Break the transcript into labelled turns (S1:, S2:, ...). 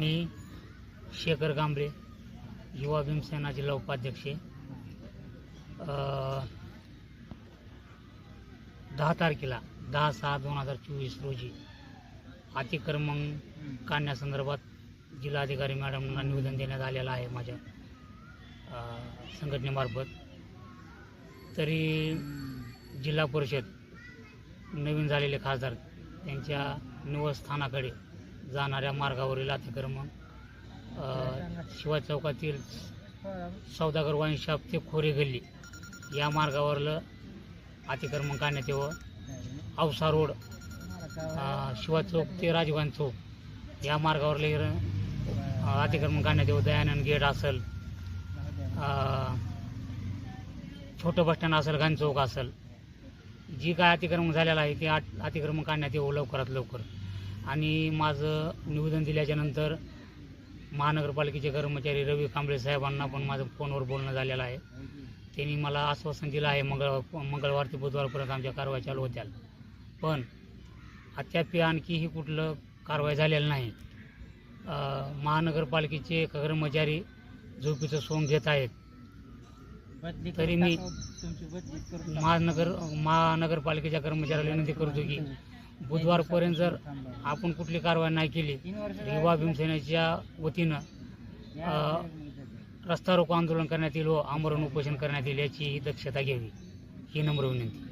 S1: मी शेखर गांबळे युवा भीमसेना जिल्हा उपाध्यक्ष दहा तारखेला दहा सहा दोन हजार चोवीस रोजी अतिक्रमण काढण्यासंदर्भात जिल्हाधिकारी मॅडमना निवेदन देण्यात आलेलं आहे माझ्या संघटनेमार्फत. तरी जिल्हा परिषद नवीन झालेले खासदार त्यांच्या निवासस्थानाकडे जाणाऱ्या मार्गावरील अतिक्रमण शिवाय चौकातील सौदागर वाईन शॉप ते खोरे गल्ली या मार्गावरलं अतिक्रमण काढण्यात यावं. औसा रोड शिवा चौक ते राजवान चौक या मार्गावरले अतिक्रमण काढण्यात यावं. दयानंद गेट असेल छोटं बस स्टँड असेल गांधी चौक असेल. जी काय अतिक्रमण झालेलं आहे ते आत- अतिक्रमण काढण्यात येऊ लवकरात लवकर. आणि माझं निवेदन दिल्याच्यानंतर महानगरपालिकेचे कर्मचारी रवी कांबळे साहेबांना पण माझं फोनवर बोलणं झालेलं आहे. त्यांनी मला आश्वासन दिलं आहे मंगळ मंगळवार ते बुधवारपर्यंत आमच्या कारवाई चालू होत्या. पण अद्याप आणखीही कुठलं कारवाई झालेलं नाही. महानगरपालिकेचे कर्मचारी झोपीचं सोंग घेत आहेत. तरी मी महानगर महानगरपालिकेच्या कर्मचाऱ्याला विनंती करतो की बुधवारपर्यंत जर आपण कुठली कारवाई नाही केली तर युवा भीमसेनेच्या वतीनं रस्ता रोको आंदोलन करण्यात येईल व आमरण उपोषण करण्यात येईल याची दक्षता घ्यावी. ही नम्र विनंती.